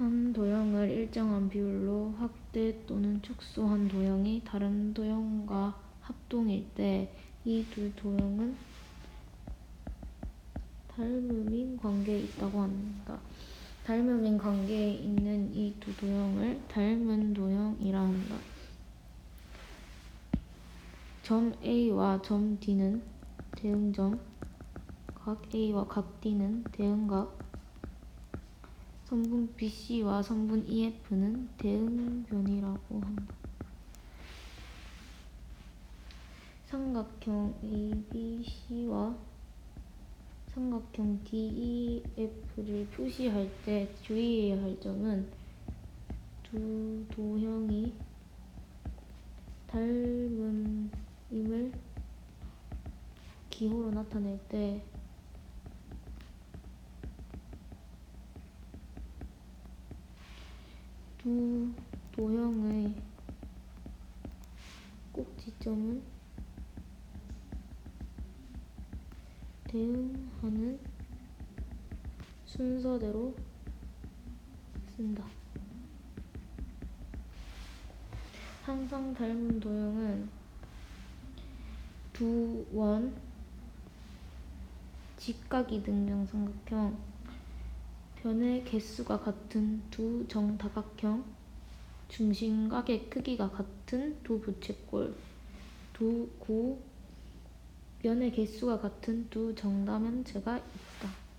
한 도형을 일정한 비율로 확대 또는 축소한 도형이 다른 도형과 합동일 때 이 두 도형은 닮음인 관계에 있다고 한다. 닮음인 관계에 있는 이 두 도형을 닮은 도형이라 한다. 점 A와 점 D는 대응점, 각 A와 각 D는 대응각, 선분 BC와 선분 EF는 대응변이라고 한다. 삼각형 ABC와 삼각형 DEF를 표시할 때 주의해야 할 점은 두 도형이 닮음임을 기호로 나타낼 때 두 도형의 꼭지점은 대응하는 순서대로 쓴다. 항상 닮은 도형은 두 원 직각이등변 삼각형 변의 개수가 같은 두 정다각형 중심각의 크기가 같은 두 부채꼴 두구 면의 개수가 같은 두 정다면체가 있다.